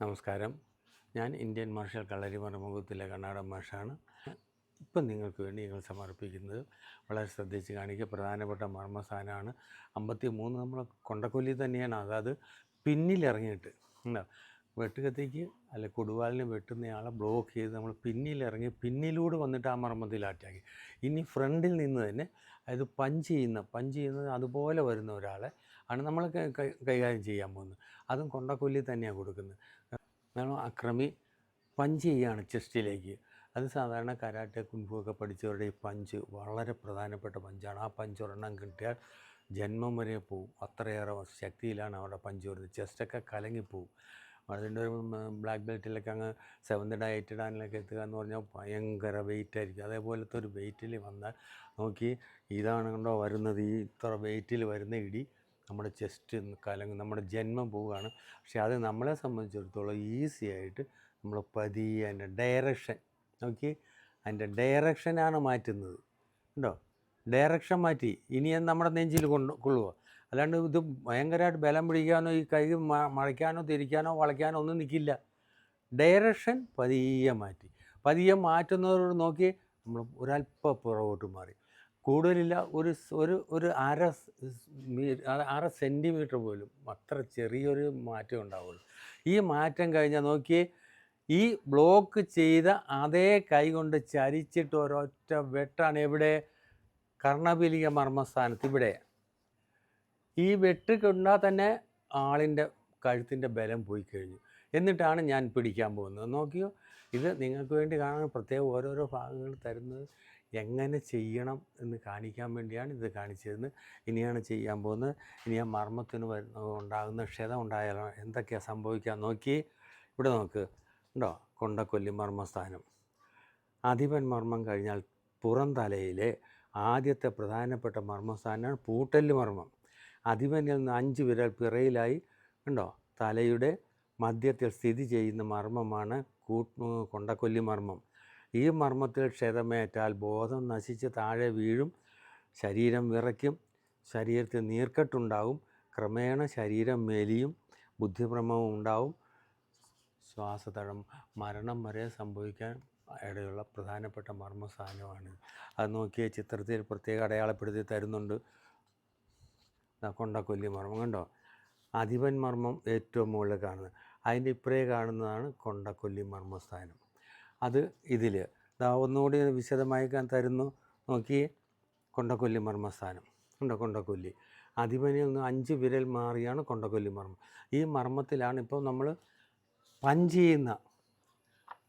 നമസ്കാരം. ഞാൻ Indian martial Kalari മറുമുഖത്തിലെ കർണാടക മാഷാണ്. ഇപ്പം നിങ്ങൾക്ക് വേണ്ടി ഞങ്ങൾ സമർപ്പിക്കുന്നത് വളരെ ശ്രദ്ധിച്ച് കാണിക്കുക. പ്രധാനപ്പെട്ട മർമ്മസ്ഥാനമാണ് അമ്പത്തി മൂന്ന് നമ്മൾ കൊണ്ടക്കൊല്ലി തന്നെയാണ്. അതായത് പിന്നിലിറങ്ങിയിട്ട് വെട്ടുകത്തിക്ക് അല്ലെ കൊടുവാലിന് വെട്ടുന്നയാളെ ബ്ലോക്ക് ചെയ്ത് നമ്മൾ പിന്നിലിറങ്ങി പിന്നിലൂടെ വന്നിട്ട് ആ മർമ്മത്തിൽ അറ്റാക്കി ഇനി ഫ്രണ്ടിൽ നിന്ന് തന്നെ അതായത് പഞ്ച് ചെയ്യുന്ന പഞ്ച് ചെയ്യുന്നത് അതുപോലെ വരുന്ന ഒരാളെ ആണ് നമ്മൾ കൈകാര്യം ചെയ്യാൻ പോകുന്നത്. അതും കൊണ്ടക്കൊല്ലി തന്നെയാണ് കൊടുക്കുന്നത്. കാരണം അക്രമി പഞ്ച് ചെയ്യുകയാണ് ചെസ്റ്റിലേക്ക് അത് സാധാരണ കരാട്ടെ കുൻഫു ഒക്കെ പഠിച്ചവരുടെ ഈ പഞ്ച് വളരെ പ്രധാനപ്പെട്ട പഞ്ചാണ് ആ പഞ്ച് ഒരെണ്ണം കിട്ടിയാൽ ജന്മം വരെ പോവും. അത്രയേറെ ശക്തിയിലാണ് അവരുടെ പഞ്ച് വരുന്നത്. ചെസ്റ്റൊക്കെ കലങ്ങിപ്പോവും അതിന്റെ ഒരു ബ്ലാക്ക് ബെൽറ്റിലൊക്കെ അങ്ങ് സെവൻത് ഡയറ്റ് ഡാനിലൊക്കെ എത്തുക എന്ന് പറഞ്ഞാൽ ഭയങ്കര വെയിറ്റ് ആയിരിക്കും അതേപോലത്തെ ഒരു വെയിറ്റിൽ വന്നാൽ നോക്കി ഇതാണ് കണ്ടോ വരുന്നത്. ഈ ഇത്ര വെയിറ്റിൽ വരുന്ന ഇടി നമ്മുടെ ചെസ്റ്റ് കലങ്ങും നമ്മുടെ ജന്മം പോവുകയാണ്. പക്ഷേ അത് നമ്മളെ സംബന്ധിച്ചിടത്തോളം ഈസി ആയിട്ട് നമ്മൾ പതിയെ അതിന്റെ ഡയറക്ഷൻ നോക്കി അതിന്റെ ഡയറക്ഷനാണ് മാറ്റുന്നത്. ഉണ്ടോ ഡയറക്ഷൻ മാറ്റി. ഇനി അത് നമ്മുടെ നെഞ്ചിൽ കൊണ്ട് കൊള്ളുക അല്ലാണ്ട് ഇത് ഭയങ്കരമായിട്ട് ബലം പിടിക്കാനോ ഈ കൈ മഴയ്ക്കാനോ തിരിക്കാനോ വളയ്ക്കാനോ ഒന്നും നിൽക്കില്ല ഡയറക്ഷൻ പതിയെ മാറ്റി. പതിയെ മാറ്റുന്നവരോട് നോക്കി നമ്മൾ ഒരല്പ പുറകോട്ട് മാറി. കൂടുതലില്ല ഒരു ഒരു ഒരു അര- അര സെന്റിമീറ്റർ പോലും അത്ര ചെറിയൊരു മാറ്റം ഉണ്ടാവുള്ളൂ. ഈ മാറ്റം കഴിഞ്ഞാൽ നോക്കി ഈ ബ്ലോക്ക് ചെയ്ത അതേ കൈ കൊണ്ട് ചരിച്ചിട്ട് ഒരൊറ്റ വെട്ടാണ് എവിടെ? കർണപീലിക മർമ്മസ്ഥാനത്ത്. ഇവിടെ. ഈ വെട്ട് തന്നെ ആളിന്റെ കഴുത്തിന്റെ ബലം പോയി കഴിഞ്ഞു. എന്നിട്ടാണ് ഞാൻ പിടിക്കാൻ പോകുന്നത്. നോക്കിയോ ഇത് നിങ്ങൾക്ക് വേണ്ടി കാണാൻ പ്രത്യേകം ഓരോരോ ഭാഗങ്ങൾ തരുന്നത്. എങ്ങനെ ചെയ്യണം എന്ന് കാണിക്കാൻ വേണ്ടിയാണ് ഇത് കാണിച്ചിരുന്നത് ഇനിയാണ് ചെയ്യാൻ പോകുന്നത്. ഇനി ആ മർമ്മത്തിന് വരുന്ന ഉണ്ടാകുന്ന ക്ഷതം ഉണ്ടായാലോ എന്തൊക്കെയാണ് സംഭവിക്കാൻ നോക്കി. ഇവിടെ നോക്ക് ഉണ്ടോ? കൊണ്ടക്കൊല്ലി മർമ്മസ്ഥാനം. അധിപൻ മർമ്മം കഴിഞ്ഞാൽ പുറം തലയിലെ ആദ്യത്തെ പ്രധാനപ്പെട്ട മർമ്മസ്ഥാനമാണ് പൂട്ടൽ മർമ്മം. അധിപനിൽ നിന്ന് അഞ്ച് വിരൽ പിറയിലായി. ഉണ്ടോ തലയുടെ മധ്യത്തിൽ സ്ഥിതി ചെയ്യുന്ന മർമ്മമാണ് കൂട്ട് കൊണ്ടക്കൊല്ലി മർമ്മം. ഈ മർമ്മത്തിൽ ക്ഷതമേറ്റാൽ ബോധം നശിച്ച് താഴെ വീഴും ശരീരം വിറയ്ക്കും ശരീരത്തിൽ നീർക്കെട്ടുണ്ടാവും ക്രമേണ ശരീരം മെലിയും ബുദ്ധിഭ്രമവും ഉണ്ടാവും. ശ്വാസതടം മരണം വരെ സംഭവിക്കാൻ ഇടയുള്ള പ്രധാനപ്പെട്ട മർമ്മസ്ഥാനമാണ് അത് നോക്കിയ ചിത്രത്തിൽ പ്രത്യേകം അടയാളപ്പെടുത്തി തരുന്നുണ്ട്. ദാ കൊണ്ടക്കൊല്ലി മർമ്മം കണ്ടോ? അധിപൻ മർമ്മം ഏറ്റവും മുകളിൽ കാണുന്നത്. അതിന്റെ ഇപ്പുറേ കാണുന്നതാണ് കൊണ്ടക്കൊല്ലി മർമ്മസ്ഥാനം. അത് ഇതിൽ ഇതാ ഒന്നുകൂടി വിശദമായി തരുന്നു. നോക്കി കൊണ്ടക്കൊല്ലി മർമ്മസ്ഥാനം. ഉണ്ടോ കൊണ്ടക്കൊല്ലി? അധിപനിൽ നിന്ന് അഞ്ച് വിരൽ മാറിയാണ് കൊണ്ടക്കൊല്ലി മർമ്മം. ഈ മർമ്മത്തിലാണ് ഇപ്പോൾ നമ്മൾ പഞ്ച് ചെയ്യുന്ന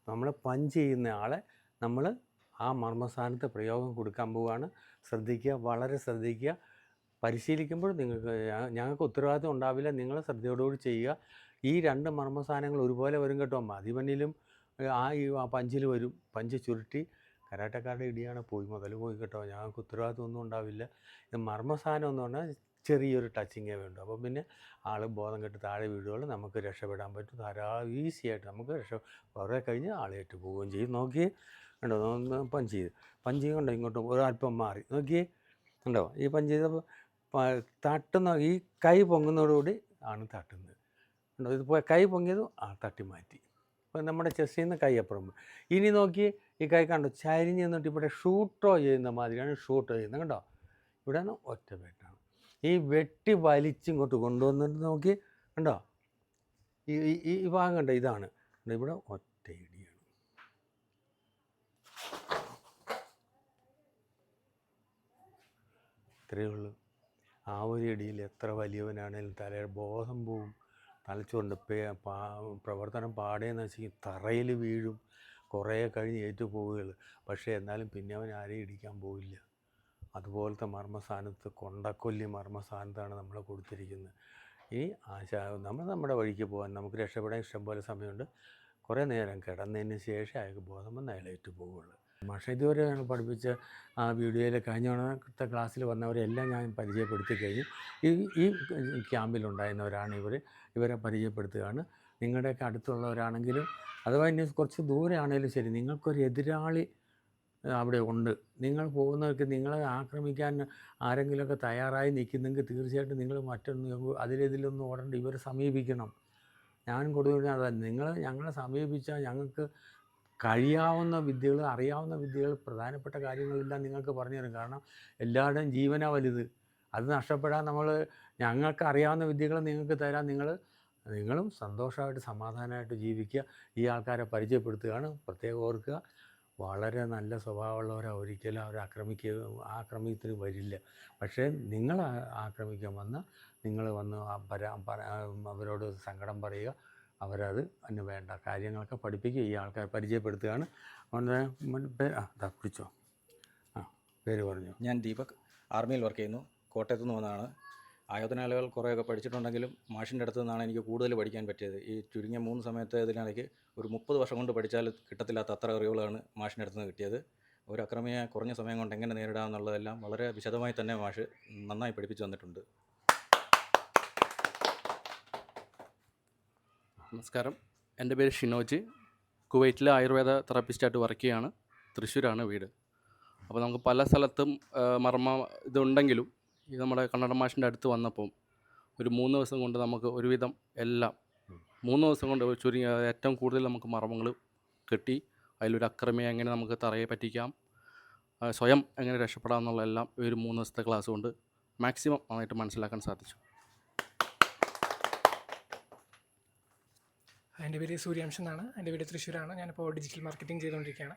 നമ്മൾ പഞ്ച് ചെയ്യുന്ന ആളെ നമ്മൾ ആ മർമ്മസ്ഥാനത്ത് പ്രയോഗം കൊടുക്കാൻ പോവുകയാണ്. ശ്രദ്ധിക്കുക വളരെ ശ്രദ്ധിക്കുക. പരിശീലിക്കുമ്പോൾ നിങ്ങൾക്ക് ഞങ്ങൾക്ക് ഉത്തരവാദിത്വം ഉണ്ടാവില്ല. നിങ്ങൾ ശ്രദ്ധയോടുകൂടി ചെയ്യുക. ഈ രണ്ട് മർമ്മസാധനങ്ങൾ ഒരുപോലെ വരും കേട്ടോ. മതിമണ്ണിലും ആ ഈ പഞ്ചിൽ വരും. പഞ്ച് ചുരുട്ടി. കരാട്ടക്കാരുടെ ഇടിയാണ് പോയി മുതൽ പോയി കേട്ടോ. ഞങ്ങൾക്ക് ഉത്തരവാദിത്വം ഒന്നും ഉണ്ടാവില്ല. ഇത് മർമ്മസ്ഥാനം എന്ന് പറഞ്ഞാൽ ചെറിയൊരു ടച്ചിങ്ങേ വേണ്ടു. അപ്പോൾ പിന്നെ ആൾ ബോധം കെട്ട് താഴെ വീഴുകയുള്ളൂ. നമുക്ക് രക്ഷപ്പെടാൻ പറ്റും. ധാരാളം ഈസി ആയിട്ട് നമുക്ക് രക്ഷ കുറേ കഴിഞ്ഞ് ആളേറ്റ് പോവുകയും ചെയ്യും. നോക്കി ഒന്ന് പഞ്ച് ചെയ്ത്. പഞ്ച് ചെയ്യുന്നുണ്ടോ ഇങ്ങോട്ട് ഒരല്പം മാറി. നോക്കിയേ ഉണ്ടോ ഈ പഞ്ച് ചെയ്തപ്പോൾ തട്ടുന്ന ഈ കൈ പൊങ്ങുന്നതോടുകൂടി ആണ് തട്ടുന്നത്. ഉണ്ടോ ഇത് പോയി കൈ പൊങ്ങിയതും ആ തട്ടി മാറ്റി. അപ്പോൾ നമ്മുടെ ചെസ്സിൽ നിന്ന് കൈ അപ്പുറം ഇനി നോക്കി ഈ കൈ കണ്ടോ? ചരിഞ്ഞ് നിന്നിട്ട് ഇവിടെ ഷൂട്ടോ ചെയ്യുന്ന മാതിരിയാണ് ഷൂട്ടോ ചെയ്യുന്നത്. കണ്ടോ? ഇവിടെ നിന്ന് ഒറ്റ വെട്ടാണ് ഈ വെട്ടി വലിച്ചിങ്ങോട്ട് കൊണ്ടുവന്നിട്ട് നോക്കി കണ്ടോ? ഈ ഈ- ഭാഗം കണ്ടോ? ഇതാണ്. ഇവിടെ ഒറ്റ ഇടിയാണ്. ഇത്രയേ ഉള്ളൂ. ആ ഒരു ഇടിയിൽ എത്ര വലിയവനാണേലും തലയുടെ ബോധം പോവും. തലച്ചുകൊണ്ട് പ്രവർത്തനം പാടേ നശിക്കും തറയിൽ വീഴും. കുറേ കഴിഞ്ഞ് ഏറ്റു പോവുകയുള്ളു. പക്ഷേ എന്നാലും പിന്നെ അവൻ ആരെയും ഇടിക്കാൻ പോവില്ല. അതുപോലത്തെ മർമ്മസ്ഥാനത്ത് കൊണ്ടക്കൊല്ലി മർമ്മസ്ഥാനത്താണ് നമ്മൾ കൊടുത്തിരിക്കുന്നത്. ഇനി ആശാ നമ്മൾ നമ്മുടെ വഴിക്ക് പോകാൻ നമുക്ക് രക്ഷപ്പെടാൻ ഇഷ്ടംപോലെ സമയമുണ്ട്. കുറേ നേരം കിടന്നതിന് ശേഷം അയാൾക്ക് ബോധം വന്ന് അയാൾ ഏറ്റു പോവുകയുള്ളു. പക്ഷേ ഇതുവരെ ഞങ്ങൾ പഠിപ്പിച്ച ആ വീഡിയോയിൽ കഴിഞ്ഞ തവണത്തെ ക്ലാസ്സിൽ വന്നവരെല്ലാം ഞാൻ പരിചയപ്പെടുത്തി കഴിഞ്ഞു. ഈ ഈ ക്യാമ്പിലുണ്ടായിരുന്നവരാണ് ഇവർ ഇവരെ പരിചയപ്പെടുത്തുകയാണ്. നിങ്ങളുടെയൊക്കെ അടുത്തുള്ളവരാണെങ്കിലും അഥവാ ഇനി കുറച്ച് ദൂരെ ആണെങ്കിലും ശരി നിങ്ങൾക്കൊരു എതിരാളി അവിടെ ഉണ്ട്. നിങ്ങൾ പോകുന്നവർക്ക് നിങ്ങളെ ആക്രമിക്കാൻ ആരെങ്കിലുമൊക്കെ തയ്യാറായി നിൽക്കുന്നെങ്കിൽ തീർച്ചയായിട്ടും നിങ്ങൾ മറ്റൊന്ന് അതിലെതിലൊന്നും ഓടേണ്ട. ഇവരെ സമീപിക്കണം. ഞാൻ കൊടുക്കുന്ന അതാ നിങ്ങൾ ഞങ്ങളെ സമീപിച്ചാൽ ഞങ്ങൾക്ക് കഴിയാവുന്ന വിദ്യകൾ അറിയാവുന്ന വിദ്യകൾ പ്രധാനപ്പെട്ട കാര്യങ്ങളെല്ലാം നിങ്ങൾക്ക് പറഞ്ഞു തരും. കാരണം എല്ലാവരുടെയും ജീവന വലുത്. അത് നഷ്ടപ്പെടാൻ നമ്മൾ ഞങ്ങൾക്ക് അറിയാവുന്ന വിദ്യകൾ നിങ്ങൾക്ക് തരാൻ നിങ്ങൾ നിങ്ങളും സന്തോഷമായിട്ട് സമാധാനമായിട്ട് ജീവിക്കുക. ഈ ആൾക്കാരെ പരിചയപ്പെടുത്തുകയാണ്. പ്രത്യേകം ഓർക്കുക വളരെ നല്ല സ്വഭാവമുള്ളവരെ ഒരിക്കലും അവർ ആക്രമിക്കുക ആക്രമിക്കത്തിന് വരില്ല. പക്ഷേ നിങ്ങൾ ആക്രമിക്കാൻ വന്ന് നിങ്ങൾ വന്ന് അവരോട് സങ്കടം പറയുക. അവരത് അതിന് വേണ്ട കാര്യങ്ങളൊക്കെ പഠിപ്പിക്കുക ഈ ആൾക്കാരെ പരിചയപ്പെടുത്തുകയാണ്. അവന്റെ ദാ പിടിച്ചോ. ആ പേര് പറഞ്ഞു. ഞാൻ ദീപക്. ആർമിയിൽ വർക്ക് ചെയ്യുന്നു. കോട്ടയത്തു നിന്ന് വന്നതാണ്. ആയോധനകലകൾ കുറേയൊക്കെ പഠിച്ചിട്ടുണ്ടെങ്കിലും മാഷിന്റെ അടുത്ത് നിന്നാണ് എനിക്ക് കൂടുതൽ പഠിക്കാൻ പറ്റിയത്. ഈ ചുരുങ്ങിയ മൂന്ന് സമയത്ത് ഇതിനിടയ്ക്ക് ഒരു മുപ്പത് വർഷം കൊണ്ട് പഠിച്ചാൽ കിട്ടത്തില്ലാത്ത അത്ര അറിവുകളാണ് മാഷിന്റെ അടുത്ത് നിന്ന് കിട്ടിയത്. ഒരു അക്രമിയെ കുറഞ്ഞ സമയം കൊണ്ട് എങ്ങനെ നേരിടാമെന്നുള്ളതെല്ലാം വളരെ വിശദമായി തന്നെ മാഷ് നന്നായി പഠിപ്പിച്ചു തന്നിട്ടുണ്ട്. നമസ്കാരം. എന്റെ പേര് ഷിനോജി. കുവൈറ്റിലെ ആയുർവേദ തെറാപ്പിസ്റ്റായിട്ട് വർക്ക് ചെയ്യാണ്. തൃശ്ശൂരാണ് വീട്. അപ്പോൾ നമുക്ക് പല സ്ഥലത്തും മർമ്മ ഇതുണ്ടെങ്കിലും ഈ നമ്മുടെ കണ്ണട മാഷിന്റെ അടുത്ത് വന്നപ്പം ഒരു മൂന്ന് ദിവസം കൊണ്ട് നമുക്ക് ഒരുവിധം എല്ലാം മൂന്ന് ദിവസം കൊണ്ട് ചുരുങ്ങിയ ഏറ്റവും കൂടുതൽ നമുക്ക് മർമ്മങ്ങൾ കിട്ടി. അതിലൊരു അക്രമിയെ എങ്ങനെ നമുക്ക് തറയെ പറ്റിക്കാം സ്വയം എങ്ങനെ രക്ഷപ്പെടാം എന്നുള്ള എല്ലാം ഒരു മൂന്ന് ദിവസത്തെ ക്ലാസ് കൊണ്ട് മാക്സിമം നന്നായിട്ട് മനസ്സിലാക്കാൻ സാധിച്ചു. എന്റെ പേര് സൂര്യാംശ് എന്നാണ്. എന്റെ വീട് തൃശ്ശൂരാണ്. ഞാനിപ്പോൾ ഡിജിറ്റൽ മാർക്കറ്റിംഗ് ചെയ്തുകൊണ്ടിരിക്കുകയാണ്.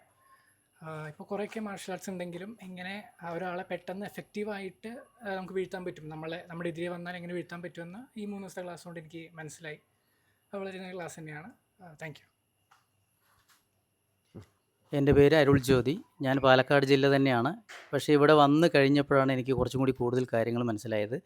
ഇപ്പോൾ കുറേയൊക്കെ മാർഷൽ ആർട്സ് ഉണ്ടെങ്കിലും എങ്ങനെ ഒരാളെ പെട്ടെന്ന് എഫക്റ്റീവായിട്ട് നമുക്ക് വീഴ്ത്താൻ പറ്റും. നമ്മളെ നമ്മുടെ എതിരെ വന്നാൽ എങ്ങനെ വീഴ്ത്താൻ പറ്റുമെന്ന് ഈ മൂന്ന് ദിവസത്തെ ക്ലാസ് കൊണ്ട് എനിക്ക് മനസ്സിലായി. വളരെ നല്ല ക്ലാസ് തന്നെയാണ്. താങ്ക് യു എന്റെ പേര് അരുൾ ജ്യോതി. ഞാൻ പാലക്കാട് ജില്ല തന്നെയാണ്. പക്ഷേ ഇവിടെ വന്ന് കഴിഞ്ഞപ്പോഴാണ് എനിക്ക് കുറച്ചും കൂടി കൂടുതൽ കാര്യങ്ങൾ മനസ്സിലായത്.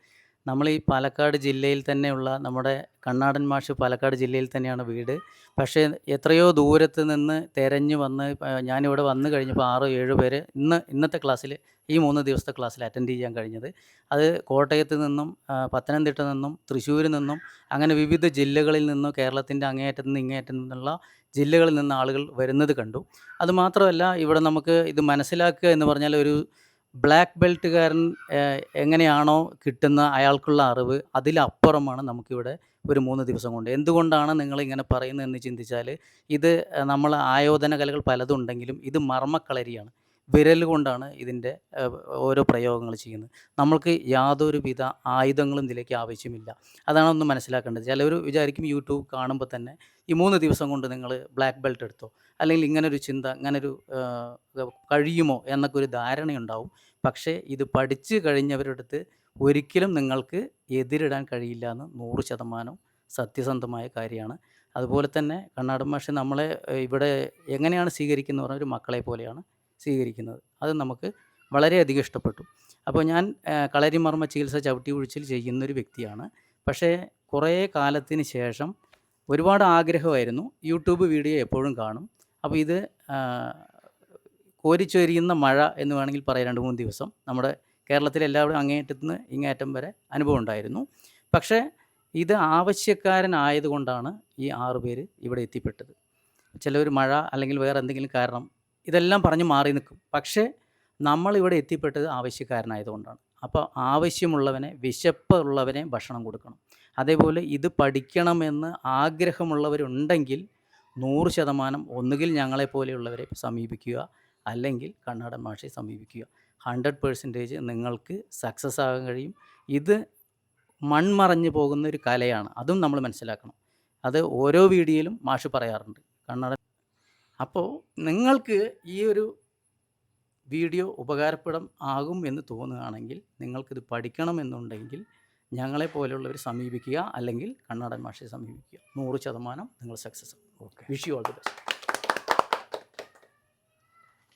നമ്മൾ ഈ പാലക്കാട് ജില്ലയിൽ തന്നെയുള്ള നമ്മുടെ കണ്ണാടൻ മാഷ് പാലക്കാട് ജില്ലയിൽ തന്നെയാണ് വീട്. പക്ഷേ എത്രയോ ദൂരത്ത് നിന്ന് തിരഞ്ഞു വന്ന് ഞാനിവിടെ വന്നു കഴിഞ്ഞപ്പോൾ ആറോ ഏഴ് പേര് ഇന്ന് ഇന്നത്തെ ക്ലാസ്സിൽ ഈ മൂന്ന് ദിവസത്തെ ക്ലാസ്സിൽ അറ്റൻഡ് ചെയ്യാൻ കഴിഞ്ഞത്. അത് കോട്ടയത്ത് നിന്നും പത്തനംതിട്ട നിന്നും തൃശ്ശൂരിൽ നിന്നും അങ്ങനെ വിവിധ ജില്ലകളിൽ നിന്നും കേരളത്തിന്റെ അങ്ങേയറ്റത്ത് നിന്ന് ഇങ്ങേയറ്റം നിന്നുള്ള ജില്ലകളിൽ നിന്ന് ആളുകൾ വരുന്നത് കണ്ടു. അതുമാത്രമല്ല ഇവിടെ നമുക്ക് ഇത് മനസ്സിലാക്കുക എന്ന് പറഞ്ഞാൽ ഒരു ബ്ലാക്ക് ബെൽറ്റുകാരൻ എങ്ങനെയാണോ കിട്ടുന്ന അയാൾക്കുള്ള അറിവ് അതിലപ്പുറമാണ് നമുക്കിവിടെ ഒരു മൂന്ന് ദിവസം കൊണ്ട്. എന്തുകൊണ്ടാണ് നിങ്ങൾ ഇങ്ങനെ പറയുന്നതെന്ന് ചിന്തിച്ചാൽ ഇത് നമ്മൾ ആയോധന കലകൾ പലതുണ്ടെങ്കിലും ഇത് മർമ്മക്കളരിയാണ്. വിരൽ കൊണ്ടാണ് ഇതിന്റെ ഓരോ പ്രയോഗങ്ങൾ ചെയ്യുന്നത്. നമ്മൾക്ക് യാതൊരുവിധ ആയുധങ്ങളും ഇതിലേക്ക് ആവശ്യമില്ല. അതാണ് ഒന്ന് മനസ്സിലാക്കേണ്ടത്. ചിലർ വിചാരിക്കും യൂട്യൂബ് കാണുമ്പോൾ തന്നെ ഈ മൂന്ന് ദിവസം കൊണ്ട് നിങ്ങൾ ബ്ലാക്ക് ബെൽറ്റ് എടുത്തോ അല്ലെങ്കിൽ ഇങ്ങനൊരു ചിന്ത ഇങ്ങനൊരു കഴിയുമോ എന്നൊക്കെ ഒരു ധാരണയുണ്ടാവും. പക്ഷേ ഇത് പഠിച്ചു കഴിഞ്ഞവരുടെ അടുത്ത് ഒരിക്കലും നിങ്ങൾക്ക് എതിരിടാൻ കഴിയില്ല എന്ന് നൂറ് ശതമാനം സത്യസന്ധമായ കാര്യമാണ്. അതുപോലെ തന്നെ കണ്ണാടൻ ഭാഷ നമ്മളെ ഇവിടെ എങ്ങനെയാണ് സ്വീകരിക്കുന്നത് പറഞ്ഞാൽ ഒരു മക്കളെ പോലെയാണ്. സ്വീകരിക്കുന്നത്. അത് നമുക്ക് വളരെയധികം ഇഷ്ടപ്പെട്ടു. അപ്പോൾ ഞാൻ കളരിമർമ്മ ചികിത്സ ചവിട്ടി ഒഴിച്ചിൽ ചെയ്യുന്നൊരു വ്യക്തിയാണ്. പക്ഷേ കുറേ കാലത്തിന് ശേഷം ഒരുപാട് ആഗ്രഹമായിരുന്നു. യൂട്യൂബ് വീഡിയോ എപ്പോഴും കാണും. അപ്പോൾ ഇത് കോരിച്ചൊരിയുന്ന മഴ എന്ന് വേണമെങ്കിൽ പറയാം. രണ്ട് മൂന്ന് ദിവസം. നമ്മുടെ കേരളത്തിലെ എല്ലാവരും അങ്ങേയറ്റത്ത് നിന്ന് ഇങ്ങേറ്റം വരെ അനുഭവം ഉണ്ടായിരുന്നു. പക്ഷേ ഇത് ആവശ്യക്കാരനായതുകൊണ്ടാണ് ഈ ആറ് പേര് ഇവിടെ എത്തിപ്പെട്ടത്. ചിലവർ മഴ അല്ലെങ്കിൽ വേറെ എന്തെങ്കിലും കാരണം ഇതെല്ലാം പറഞ്ഞ് മാറി നിൽക്കും. പക്ഷേ നമ്മളിവിടെ എത്തിപ്പെട്ടത് ആവശ്യക്കാരനായതുകൊണ്ടാണ്. അപ്പോൾ ആവശ്യമുള്ളവനെ വിശപ്പുള്ളവനെ ഭക്ഷണം കൊടുക്കണം. അതേപോലെ ഇത് പഠിക്കണമെന്ന് ആഗ്രഹമുള്ളവരുണ്ടെങ്കിൽ നൂറ് ശതമാനം ഒന്നുകിൽ ഞങ്ങളെപ്പോലെയുള്ളവരെ സമീപിക്കുക അല്ലെങ്കിൽ കണ്ണാടൻ ഭാഷയെ സമീപിക്കുക. ഹൺഡ്രഡ് പേഴ്സന്റേജ് നിങ്ങൾക്ക് സക്സസ് ആകാൻ കഴിയും. ഇത് മൺമറഞ്ഞു പോകുന്ന ഒരു കലയാണ്. അതും നമ്മൾ മനസ്സിലാക്കണം. അത് ഓരോ വീഡിയോയിലും മാഷ് പറയാറുണ്ട്. കണ്ണട അപ്പോൾ നിങ്ങൾക്ക് ഈ ഒരു വീഡിയോ ഉപകാരപ്പെടും ആകും എന്ന് തോന്നുകയാണെങ്കിൽ നിങ്ങൾക്കിത് പഠിക്കണമെന്നുണ്ടെങ്കിൽ ഞങ്ങളെ പോലെയുള്ളവർ സമീപിക്കുക അല്ലെങ്കിൽ കണ്ണാടൻ മാഷെ സമീപിക്കുക. നൂറ് ശതമാനം നിങ്ങൾ success okay wish you all the best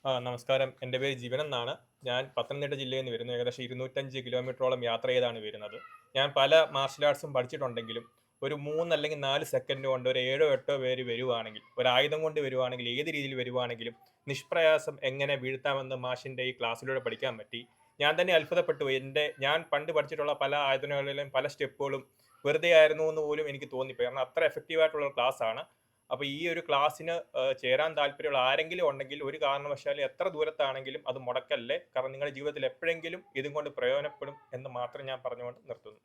ആ നമസ്കാരം. എന്റെ പേര് ജീവൻ എന്നാണ്. ഞാൻ പത്തനംതിട്ട ജില്ലയിൽ നിന്ന് വരുന്നു ഏകദേശം ഇരുന്നൂറ്റഞ്ച് കിലോമീറ്ററോളം യാത്ര ചെയ്താണ് വരുന്നത്. ഞാൻ പല മാർഷൽ ആർട്സും പഠിച്ചിട്ടുണ്ടെങ്കിലും ഒരു മൂന്ന് അല്ലെങ്കിൽ നാല് സെക്കൻഡ് കൊണ്ട് ഒരു ഏഴോ എട്ടോ പേര് വരുവാണെങ്കിൽ ഒരു ആയുധം കൊണ്ട് വരുവാണെങ്കിൽ ഏത് രീതിയിൽ വരുവാണെങ്കിലും നിഷ്പ്രയാസം എങ്ങനെ വീഴ്ത്താമെന്ന് മാഷിന്റെ ഈ ക്ലാസ്സിലൂടെ പഠിക്കാൻ പറ്റി. ഞാൻ തന്നെ അത്ഭുതപ്പെട്ടു. എന്റെ ഞാൻ പണ്ട് പഠിച്ചിട്ടുള്ള പല ആയുധങ്ങളിലും പല സ്റ്റെപ്പുകളും വെറുതെ ആയിരുന്നു എന്ന് പോലും എനിക്ക് തോന്നിപ്പോയി. കാരണം അത്ര എഫക്റ്റീവായിട്ടുള്ള ക്ലാസ് ആണ്. അപ്പോൾ ഈ ഒരു ക്ലാസ്സിന് ചേരാൻ താല്പര്യമുള്ള ആരെങ്കിലും ഉണ്ടെങ്കിൽ ഒരു കാരണവശാലും എത്ര ദൂരത്താണെങ്കിലും അത് മുടക്കല്ലേ? കാരണം നിങ്ങളുടെ ജീവിതത്തിൽ എപ്പോഴെങ്കിലും ഇതും കൊണ്ട് പ്രയോജനപ്പെടും എന്ന് മാത്രം ഞാൻ പറഞ്ഞുകൊണ്ട് നിർത്തുന്നു.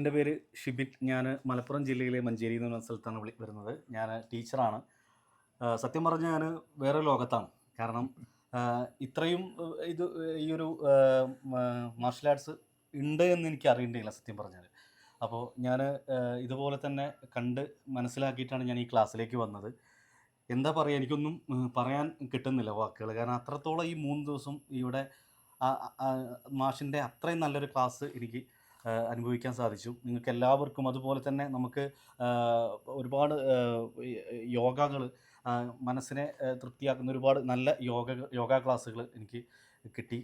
എന്റെ പേര് ഷിബിൻ. ഞാൻ മലപ്പുറം ജില്ലയിലെ മഞ്ചേരി എന്ന് പറഞ്ഞ സ്ഥലത്താണ് വിളി വരുന്നത്. ഞാൻ ടീച്ചറാണ്. സത്യം പറഞ്ഞാൽ ഞാൻ വേറെ ലോകത്താണ്. കാരണം ഇത്രയും ഇത് ഈ ഒരു മാർഷൽ ആർട്സ് ഉണ്ട് എന്ന് എനിക്ക് അറിയണ്ടില്ല സത്യം പറഞ്ഞാൽ അപ്പോൾ ഞാൻ ഇതുപോലെ തന്നെ കണ്ട് മനസ്സിലാക്കിയിട്ടാണ് ഞാൻ ഈ ക്ലാസ്സിലേക്ക് വന്നത്. എന്താ പറയുക എനിക്കൊന്നും പറയാൻ കിട്ടുന്നില്ല വാക്കുകൾ കാരണം അത്രത്തോളം ഈ മൂന്ന് ദിവസം ഇവിടെ മാഷിന്റെ അത്രയും നല്ലൊരു ക്ലാസ് എനിക്ക് അനുഭവിക്കാൻ സാധിച്ചു. നിങ്ങൾക്ക് എല്ലാവർക്കും അതുപോലെ തന്നെ നമുക്ക് ഒരുപാട് യോഗകൾ മനസ്സിനെ തൃപ്തിയാക്കുന്ന ഒരുപാട് നല്ല യോഗ യോഗ ക്ലാസ്സുകൾ എനിക്ക് കിട്ടി.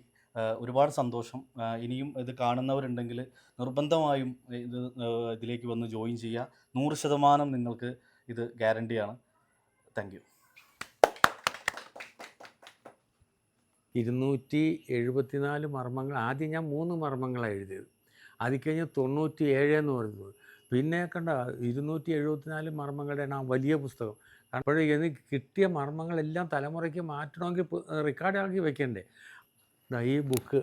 ഒരുപാട് സന്തോഷം. ഇനിയും ഇത് കാണുന്നവരുണ്ടെങ്കിൽ നിർബന്ധമായും ഇത് ഇതിലേക്ക് വന്ന് ജോയിൻ ചെയ്യുക. നൂറ് ശതമാനം നിങ്ങൾക്ക് ഇത് ഗ്യാരണ്ടിയാണ് താങ്ക് യു ഇരുന്നൂറ്റി എഴുപത്തിനാല് മർമ്മങ്ങൾ. ആദ്യം ഞാൻ മൂന്ന് മർമ്മങ്ങളാണ് എഴുതിയത്. അതിൽ കഴിഞ്ഞ് തൊണ്ണൂറ്റി ഏഴ് എന്ന് പറയുന്നത്. പിന്നെ കണ്ട ഇരുന്നൂറ്റി എഴുപത്തിനാല് മർമ്മങ്ങളുടെ ആ വലിയ പുസ്തകം. അപ്പോൾ എനിക്ക് കിട്ടിയ മർമ്മങ്ങളെല്ലാം തലമുറയ്ക്ക് മാറ്റണമെങ്കിൽ റെക്കോർഡാക്കി വെക്കണ്ടേ. ഈ ബുക്ക്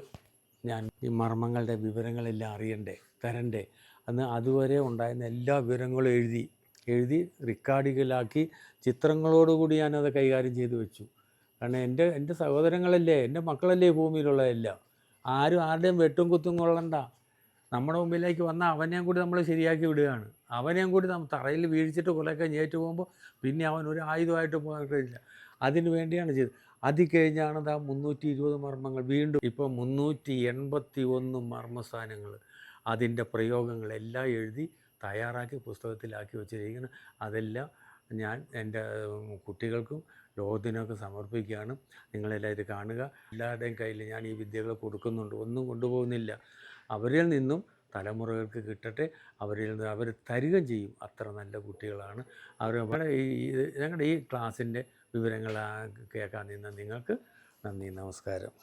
ഞാൻ ഈ മർമ്മങ്ങളുടെ വിവരങ്ങളെല്ലാം അറിയണ്ടേ തരണ്ടേ. അന്ന് അതുവരെ ഉണ്ടായിരുന്ന എല്ലാ വിവരങ്ങളും എഴുതി എഴുതി റെക്കോർഡുകളാക്കി ചിത്രങ്ങളോടുകൂടി ഞാനത് കൈകാര്യം ചെയ്തു വെച്ചു. കാരണം എന്റെ എന്റെ സഹോദരങ്ങളല്ലേ എന്റെ മക്കളല്ലേ ഭൂമിയിലുള്ളതെല്ലാം. ആരും ആരുടെയും വെട്ടും കുത്തും കൊള്ളണ്ട. നമ്മുടെ മുമ്പിലേക്ക് വന്ന അവനെയും കൂടി നമ്മൾ ശരിയാക്കി വിടുകയാണ്. അവനെയും കൂടി നമ്മൾ തറയിൽ വീഴ്ചിട്ട് കുറേയൊക്കെ ഞേറ്റ് പോകുമ്പോൾ പിന്നെ അവൻ ഒരു ആയുധമായിട്ട് പോകാൻ കഴിയില്ല അതിന് വേണ്ടിയാണ് ചെയ്തത്. അത് കഴിഞ്ഞാണ് ആ മുന്നൂറ്റി ഇരുപത് മർമ്മങ്ങൾ വീണ്ടും ഇപ്പോൾ മുന്നൂറ്റി എൺപത്തി ഒന്ന് മർമ്മസ്ഥാനങ്ങൾ അതിന്റെ പ്രയോഗങ്ങളെല്ലാം എഴുതി തയ്യാറാക്കി പുസ്തകത്തിലാക്കി വെച്ചിരിക്കുന്നു അതെല്ലാം ഞാൻ എന്റെ കുട്ടികൾക്കും ലോകത്തിനൊക്കെ സമർപ്പിക്കുകയാണ്. നിങ്ങളെല്ലാം ഇത് കാണുക. എല്ലാവരുടെയും കയ്യിൽ ഞാൻ ഈ വിദ്യകൾ കൊടുക്കുന്നുണ്ട്. ഒന്നും കൊണ്ടുപോകുന്നില്ല. അവരിൽ നിന്നും തലമുറകൾക്ക് കിട്ടട്ടെ അവരിൽ നിന്ന് അവർ തരികയും ചെയ്യും. അത്ര നല്ല കുട്ടികളാണ്. അവർ ഈ ഞങ്ങളുടെ ഈ ക്ലാസ്സിന്റെ വിവരങ്ങൾ കേൾക്കാൻ നിന്ന നിങ്ങൾക്ക് നന്ദി നമസ്കാരം.